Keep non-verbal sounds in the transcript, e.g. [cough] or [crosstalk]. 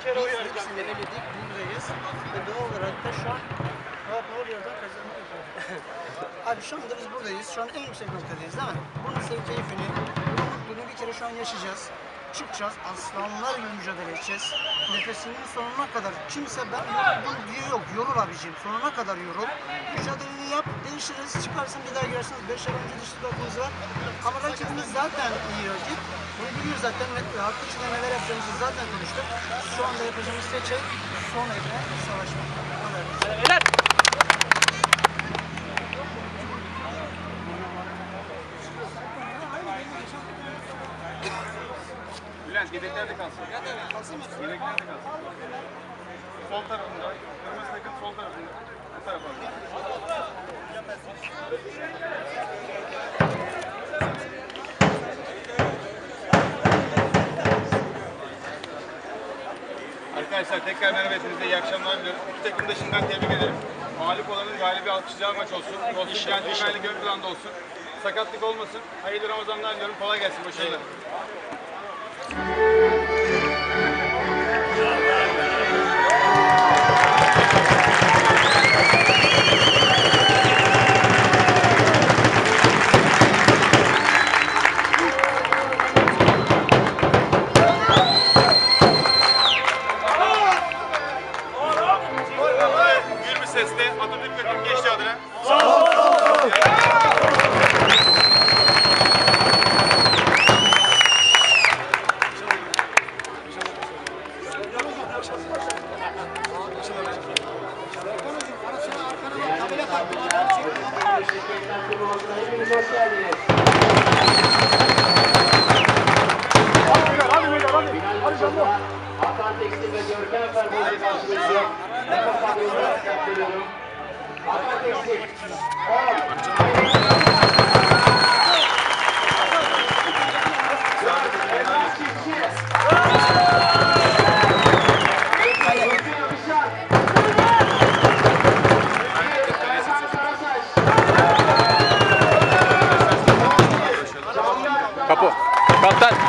Biz hepsini eledik, buradayız. Ve doğal olarak da şu an... Ne oluyor da kazanıyor. [laughs] Abi şu anda biz buradayız. Şu an en yüksek noktadayız değil mi? Bunun sev keyfini, mutluluğunu bir kere şu an yaşayacağız. Çıkacağız, aslanlar gibi mücadele edeceğiz. Nefesinin sonuna kadar. Kimse ben yoruldum diye yok. Yorul abicim. Sonuna kadar yorul. Mücadeleni yap, değişiriz. Çıkarsın bir daha girersiniz. 5 ay önce dişli bakımız var. Ama rakibimiz zaten iyi rakip. Bunu biliyoruz zaten. Ve Hakkı içinde neler yapacağımızı zaten konuştuk. Şu anda yapacağımız tek şey son evre savaşmak. O kadar. [laughs] Bülent yedekler de kalsın. Yedekler de kalsın. Sol tarafında. Kırmızı takım sol tarafında. Bu tarafa. Arkadaşlar tekrar merhaba hepinize iyi akşamlar diliyorum. İki takım da şimdiden tebrik ederim. Mağlup olanın galibi alkışlayacağı maç olsun. Olsun centilmenli gönül kulağında olsun. Sakatlık olmasın. Hayırlı Ramazanlar diliyorum. Kolay gelsin. Başarılar. Sesle Atatürk ve Türk Gençliği adına. Hakan Tekstil ve Görkem Fermanı karşılığında Nefes yaptırıyorum. Hakan Tekstil, that.